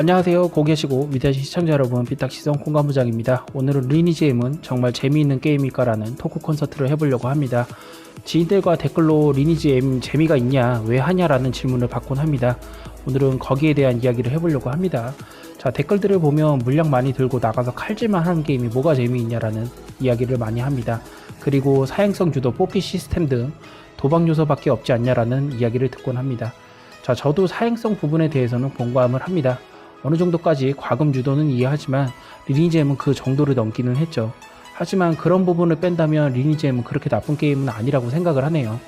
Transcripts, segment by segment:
안녕하세요. 고계시고 위대하신 시청자 여러분, 삐딱시성 공감부장입니다. 오늘은 리니지엠은 정말 재미있는 게임일까 라는 토크 콘서트를 해보려고 합니다. 지인들과 댓글로 리니지엠 재미가 있냐, 왜 하냐 라는 질문을 받곤 합니다. 오늘은 거기에 대한 이야기를 해보려고 합니다. 자, 댓글들을 보면 물량 많이 들고 나가서 칼질만 하는 게임이 뭐가 재미있냐라는 이야기를 많이 합니다. 그리고 사행성 주도 뽑기 시스템 등 도박 요소밖에 없지 않냐라는 이야기를 듣곤 합니다. 자, 저도 사행성 부분에 대해서는 공감을 합니다. 어느 정도까지 과금 유도는 이해하지만 리니지엠은 그 정도를 넘기는 했죠. 하지만 그런 부분을 뺀다면 리니지엠은 그렇게 나쁜 게임은 아니라고 생각을 하네요.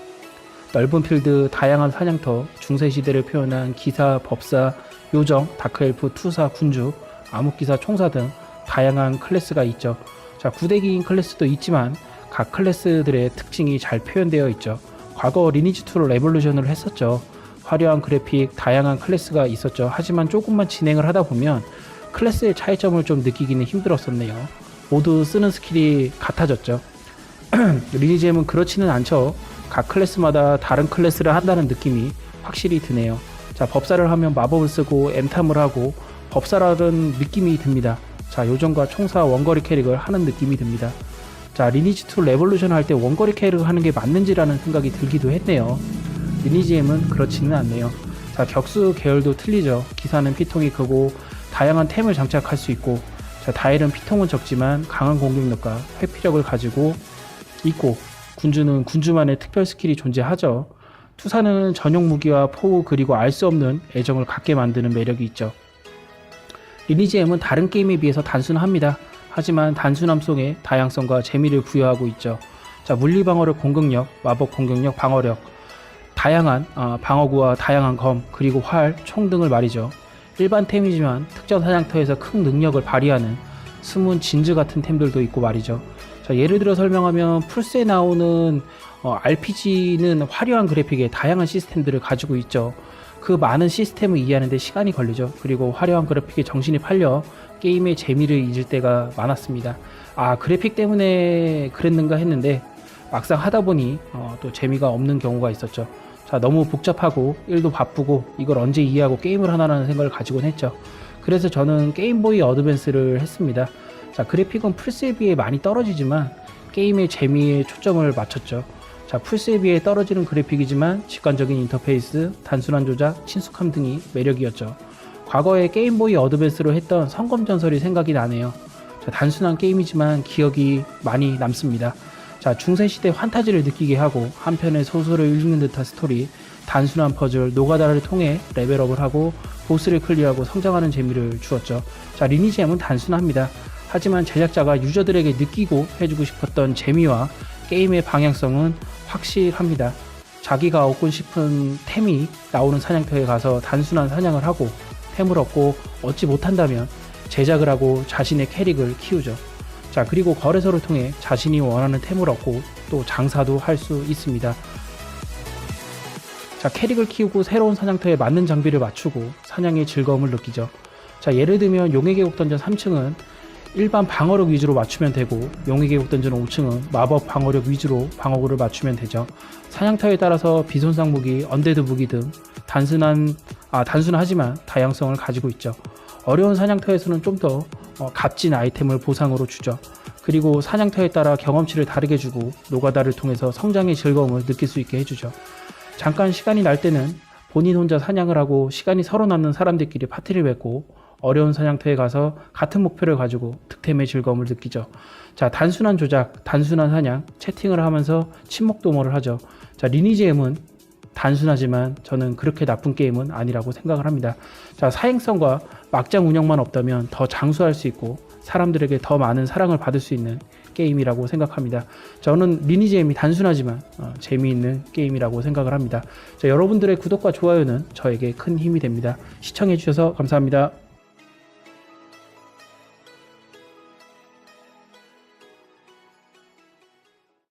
넓은 필드, 다양한 사냥터, 중세시대를 표현한 기사, 법사, 요정, 다크엘프, 투사, 군주, 암흑기사, 총사 등 다양한 클래스가 있죠. 자, 구대기인 클래스도 있지만 각 클래스들의 특징이 잘 표현되어 있죠. 과거 리니지2로 레볼루션을 했었죠. 화려한 그래픽, 다양한 클래스가 있었죠. 하지만 조금만 진행을 하다 보면 클래스의 차이점을 좀 느끼기는 힘들었었네요. 모두 쓰는 스킬이 같아졌죠. 리니지엠은 그렇지는 않죠. 각 클래스마다 다른 클래스를 한다는 느낌이 확실히 드네요. 자, 법사를 하면 마법을 쓰고 엠탐을 하고 법사라는 느낌이 듭니다. 자, 요정과 총사 원거리 캐릭을 하는 느낌이 듭니다. 자, 리니지2 레볼루션 할 때 원거리 캐릭을 하는 게 맞는지라는 생각이 들기도 했네요. 리니지엠은 그렇지는 않네요. 자, 격수 계열도 틀리죠. 기사는 피통이 크고 다양한 템을 장착할 수 있고 자, 다일은 피통은 적지만 강한 공격력과 회피력을 가지고 있고 군주는 군주만의 특별 스킬이 존재하죠. 투사는 전용 무기와 포우 그리고 알 수 없는 애정을 갖게 만드는 매력이 있죠. 리니지엠은 다른 게임에 비해서 단순합니다. 하지만 단순함 속에 다양성과 재미를 부여하고 있죠. 자, 물리 방어력 공격력, 마법 공격력, 방어력, 다양한 어, 방어구와 다양한 검, 그리고 활, 총 등을 말이죠. 일반 템이지만 특정 사냥터에서 큰 능력을 발휘하는 숨은 진즈 같은 템들도 있고 말이죠. 자, 예를 들어 설명하면 풀스에 나오는 어, RPG는 화려한 그래픽에 다양한 시스템들을 가지고 있죠. 그 많은 시스템을 이해하는데 시간이 걸리죠. 그리고 화려한 그래픽에 정신이 팔려 게임의 재미를 잊을 때가 많았습니다. 아, 그래픽 때문에 그랬는가 했는데 막상 하다 보니 어, 또 재미가 없는 경우가 있었죠. 자, 너무 복잡하고 일도 바쁘고 이걸 언제 이해하고 게임을 하나라는 생각을 가지곤 했죠. 그래서 저는 게임보이 어드밴스를 했습니다. 자, 그래픽은 플스에 비해 많이 떨어지지만 게임의 재미에 초점을 맞췄죠. 자, 플스에 비해 떨어지는 그래픽이지만 직관적인 인터페이스, 단순한 조작, 친숙함 등이 매력이었죠. 과거에 게임보이 어드밴스로 했던 성검전설이 생각이 나네요. 자, 단순한 게임이지만 기억이 많이 남습니다. 자, 중세시대 환타지를 느끼게 하고 한편의 소설을 읽는 듯한 스토리, 단순한 퍼즐, 노가다를 통해 레벨업을 하고 보스를 클리어하고 성장하는 재미를 주었죠. 자, 리니지엠은 단순합니다. 하지만 제작자가 유저들에게 느끼고 해주고 싶었던 재미와 게임의 방향성은 확실합니다. 자기가 얻고 싶은 템이 나오는 사냥터에 가서 단순한 사냥을 하고 템을 얻고 얻지 못한다면 제작을 하고 자신의 캐릭을 키우죠. 자, 그리고 거래소를 통해 자신이 원하는 템을 얻고 또 장사도 할 수 있습니다. 자, 캐릭을 키우고 새로운 사냥터에 맞는 장비를 맞추고 사냥의 즐거움을 느끼죠. 자, 예를 들면 용의 계곡 던전 3층은 일반 방어력 위주로 맞추면 되고 용의 계곡 던전 5층은 마법 방어력 위주로 방어구를 맞추면 되죠. 사냥터에 따라서 비손상 무기, 언데드 무기 등 단순한 아 단순하지만 다양성을 가지고 있죠. 어려운 사냥터에서는 좀더 어, 값진 아이템을 보상으로 주죠. 그리고 사냥터에 따라 경험치를 다르게 주고 노가다를 통해서 성장의 즐거움을 느낄 수 있게 해주죠. 잠깐 시간이 날 때는 본인 혼자 사냥을 하고 시간이 서로 남는 사람들끼리 파티를 맺고 어려운 사냥터에 가서 같은 목표를 가지고 득템의 즐거움을 느끼죠. 자, 단순한 조작, 단순한 사냥, 채팅을 하면서 친목 도모를 하죠. 자, 리니지엠은 단순하지만 저는 그렇게 나쁜 게임은 아니라고 생각을 합니다. 자, 사행성과 막장 운영만 없다면 더 장수할 수 있고 사람들에게 더 많은 사랑을 받을 수 있는 게임이라고 생각합니다. 저는 리니지엠이 단순하지만 어, 재미있는 게임이라고 생각을 합니다. 자, 여러분들의 구독과 좋아요는 저에게 큰 힘이 됩니다. 시청해주셔서 감사합니다.